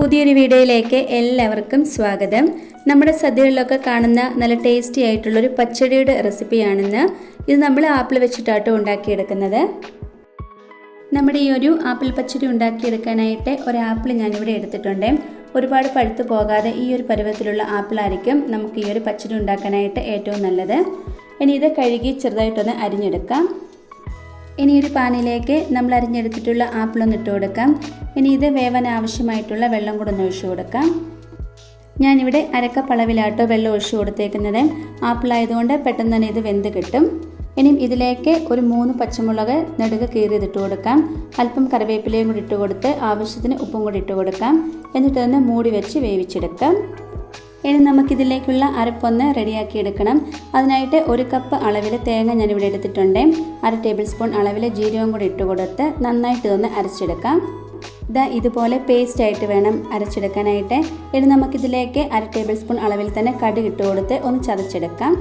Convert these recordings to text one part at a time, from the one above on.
പുതിയൊരു വീഡിയോയിലേക്ക് എല്ലാവർക്കും സ്വാഗതം. നമ്മുടെ സദ്യകളിലൊക്കെ കാണുന്ന നല്ല ടേസ്റ്റി ആയിട്ടുള്ളൊരു പച്ചടിയുടെ റെസിപ്പിയാണെന്ന് ഇത് നമ്മൾ ആപ്പിൾ വെച്ചിട്ടാട്ടോ ഉണ്ടാക്കിയെടുക്കുന്നത്. നമ്മുടെ ഈ ഒരു ആപ്പിൾ പച്ചടി ഉണ്ടാക്കിയെടുക്കാനായിട്ട് ഒരു ആപ്പിൾ ഞാനിവിടെ എടുത്തിട്ടുണ്ട്. ഒരുപാട് പഴുത്തു പോകാതെ ഈ ഒരു പരുവത്തിലുള്ള ആപ്പിളായിരിക്കും നമുക്ക് ഈ ഒരു പച്ചടി ഉണ്ടാക്കാനായിട്ട് ഏറ്റവും നല്ലത്. ഇനി ഇത് കഴുകി ചെറുതായിട്ടൊന്ന് അരിഞ്ഞെടുക്കാം. ഇനി ഒരു പാനിലേക്ക് നമ്മൾ അരിഞ്ഞെടുത്തിട്ടുള്ള ആപ്പിളൊന്ന് ഇട്ട് കൊടുക്കാം. ഇനി ഇത് വേവാൻ ആവശ്യമായിട്ടുള്ള വെള്ളം കൂടെ ഒന്ന് ഒഴിച്ചു കൊടുക്കാം. ഞാനിവിടെ അരക്കപ്പളവിലാട്ടോ വെള്ളം ഒഴിച്ചു കൊടുത്തേക്കുന്നത്. ആപ്പിളായതുകൊണ്ട് പെട്ടെന്ന് തന്നെ ഇത് വെന്ത് കിട്ടും. ഇനിയും ഇതിലേക്ക് ഒരു മൂന്ന് പച്ചമുളക് നെടുക് കീറിയതിട്ട് കൊടുക്കാം. അല്പം കറിവേപ്പിലയും കൂടി ഇട്ട് കൊടുത്ത് ആവശ്യത്തിന് ഉപ്പും കൂടി ഇട്ട് കൊടുക്കാം. എന്നിട്ട് തന്നെ മൂടി വെച്ച് വേവിച്ചെടുക്കാം. ഇനി നമുക്കിതിലേക്കുള്ള അരപ്പൊന്ന് റെഡിയാക്കി എടുക്കണം അതിനായിട്ട് ഒരു കപ്പ് അളവിൽ തേങ്ങ ഞാനിവിടെ എടുത്തിട്ടുണ്ട്. അര ടേബിൾ സ്പൂൺ അളവിൽ ജീരകം കൂടി ഇട്ട് കൊടുത്ത് നന്നായിട്ട് ഒന്ന് അരച്ചെടുക്കാം. ഇതാ ഇതുപോലെ പേസ്റ്റ് ആയിട്ട് വേണം അരച്ചെടുക്കാനായിട്ട്. ഇനി നമുക്കിതിലേക്ക് അര ടേബിൾ സ്പൂൺ അളവിൽ തന്നെ കടുക് ഇട്ട് കൊടുത്ത് ഒന്ന് ചതച്ചെടുക്കാം.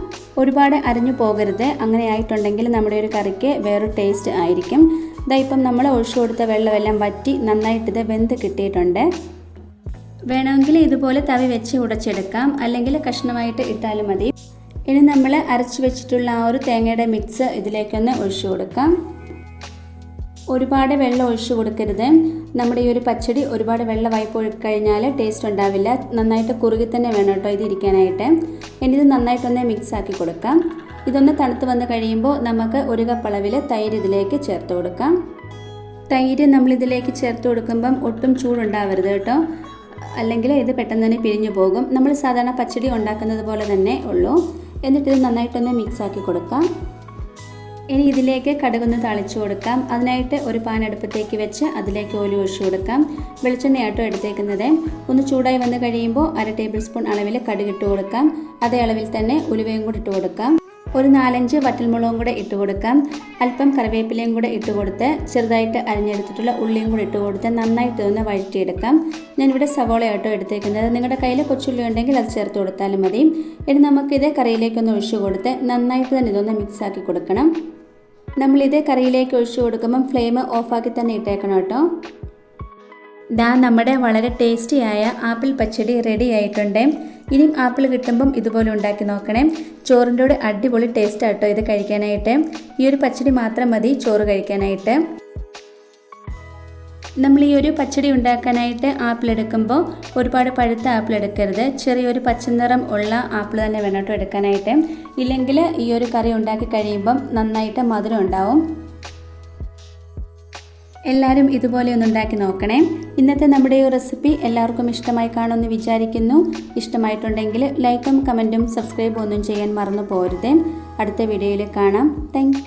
ഒരുപാട് അരഞ്ഞു പോകരുത്. അങ്ങനെ ആയിട്ടുണ്ടെങ്കിൽ നമ്മുടെ ഒരു കറിക്ക് വേറൊരു ടേസ്റ്റ് ആയിരിക്കും. ഇതാ ഇപ്പം നമ്മൾ ഒഴിച്ചു കൊടുത്ത വെള്ളമെല്ലാം വറ്റി ഇത് വെന്ത് കിട്ടിയിട്ടുണ്ട്. വേണമെങ്കിൽ ഇതുപോലെ തവി വെച്ച് ഉടച്ചെടുക്കാം. അല്ലെങ്കിൽ കഷ്ണമായിട്ട് ഇട്ടാലും മതി. ഇനി നമ്മൾ അരച്ച് വെച്ചിട്ടുള്ള ആ ഒരു തേങ്ങയുടെ മിക്സ് ഇതിലേക്കൊന്ന് ഒഴിച്ചു കൊടുക്കാം. ഒരുപാട് വെള്ളം ഒഴിച്ചു കൊടുക്കരുത്. നമ്മുടെ ഈ ഒരു പച്ചടി ഒരുപാട് വെള്ളമായി പോയി കഴിഞ്ഞാൽ ടേസ്റ്റ് ഉണ്ടാവില്ല. നന്നായിട്ട് കുറുകി തന്നെ വേണം കേട്ടോ ഇത് ഇരിക്കാനായിട്ട്. ഇത് നന്നായിട്ടൊന്ന് മിക്സ് ആക്കി കൊടുക്കാം. ഇതൊന്ന് തണുത്ത് വന്ന് കഴിയുമ്പോൾ നമുക്ക് ഒരു കപ്പ് അളവിൽ തൈര് ഇതിലേക്ക് ചേർത്ത് കൊടുക്കാം. തൈര് നമ്മളിതിലേക്ക് ചേർത്ത് കൊടുക്കുമ്പം ഒട്ടും ചൂടുണ്ടാവരുത് കേട്ടോ. അല്ലെങ്കിൽ ഇത് പെട്ടെന്ന് തന്നെ പിരിഞ്ഞു പോകും. നമ്മൾ സാധാരണ പച്ചടി ഉണ്ടാക്കുന്നത് പോലെ തന്നെ ഉള്ളൂ. എന്നിട്ട് ഇത് നന്നായിട്ടൊന്ന് മിക്സ് ആക്കി കൊടുക്കാം. ഇനി ഇതിലേക്ക് കടുകൊന്ന് തളിച്ചു കൊടുക്കാം. അതിനായിട്ട് ഒരു പാൻ അടുപ്പത്തേക്ക് വെച്ച് അതിലേക്ക് ഓലി ഒഴിച്ചു കൊടുക്കാം. വെളിച്ചെണ്ണയാട്ടോ എടുത്തേക്കുന്നത്. ഒന്ന് ചൂടായി വന്ന് കഴിയുമ്പോൾ അര ടേബിൾ സ്പൂൺ അളവിൽ കടുകിട്ട് കൊടുക്കാം. അതേ അളവിൽ തന്നെ ഉലുവയും കൂടി ഇട്ട് കൊടുക്കാം. ഒരു നാലഞ്ച് വറ്റൽമുളകും കൂടെ ഇട്ട് കൊടുക്കാം. അല്പം കറിവേപ്പിലയും കൂടെ ഇട്ട് കൊടുത്ത് ചെറുതായിട്ട് അരിഞ്ഞെടുത്തിട്ടുള്ള ഉള്ളിയും കൂടെ ഇട്ട് കൊടുത്ത് നന്നായിട്ട് ഒന്ന് വഴറ്റിയെടുക്കാം. ഞാനിവിടെ സവോളയായിട്ടോ എടുത്തേക്കുന്നത്. നിങ്ങളുടെ കയ്യിൽ കൊച്ചുള്ളി ഉണ്ടെങ്കിൽ അത് ചേർത്ത് കൊടുത്താലും മതി. ഇനി നമുക്കിത് കറിയിലേക്കൊന്ന് ഒഴിച്ചു കൊടുത്ത് നന്നായിട്ട് തന്നെ ഇതൊന്ന് മിക്സ് ആക്കി കൊടുക്കണം. നമ്മളിത് കറിയിലേക്ക് ഒഴിച്ചു കൊടുക്കുമ്പം ഫ്ലെയിം ഓഫാക്കി തന്നെ ഇട്ടേക്കണം കേട്ടോ. ദാ നമ്മുടെ വളരെ ടേസ്റ്റിയായ ആപ്പിൾ പച്ചടി റെഡി ആയിട്ടുണ്ട്. ഇനിയും ആപ്പിൾ കിട്ടുമ്പം ഇതുപോലെ ഉണ്ടാക്കി നോക്കണേ. ചോറിന്റെ കൂടെ അടിപൊളി ടേസ്റ്റ് ആട്ടോ ഇത് കഴിക്കാനായിട്ട്. ഈ ഒരു പച്ചടി മാത്രം മതി ചോറ് കഴിക്കാനായിട്ട്. നമ്മൾ ഈ ഒരു പച്ചടി ഉണ്ടാക്കാനായിട്ട് ആപ്പിൾ എടുക്കുമ്പോൾ ഒരുപാട് പഴുത്ത ആപ്പിൾ എടുക്കരുത്. ചെറിയൊരു പച്ചനിറം ഉള്ള ആപ്പിൾ തന്നെ വേണം കേട്ടോ എടുക്കാനായിട്ട്. ഇല്ലെങ്കിൽ ഈ ഒരു കറി ഉണ്ടാക്കി കഴിയുമ്പം നന്നായിട്ട് മധുരം ഉണ്ടാവും. എല്ലാവരും ഇതുപോലെ ഒന്ന് ഉണ്ടാക്കി നോക്കണേ. ഇന്നത്തെ നമ്മുടെ ഈ റെസിപ്പി എല്ലാവർക്കും ഇഷ്ടമായി കാണുമെന്ന് വിചാരിക്കുന്നു. ഇഷ്ടമായിട്ടുണ്ടെങ്കിൽ ലൈക്കും കമന്റും സബ്സ്ക്രൈബും ഒന്നും ചെയ്യാൻ മറന്നു പോരുതേ. അടുത്ത വീഡിയോയിൽ കാണാം. താങ്ക്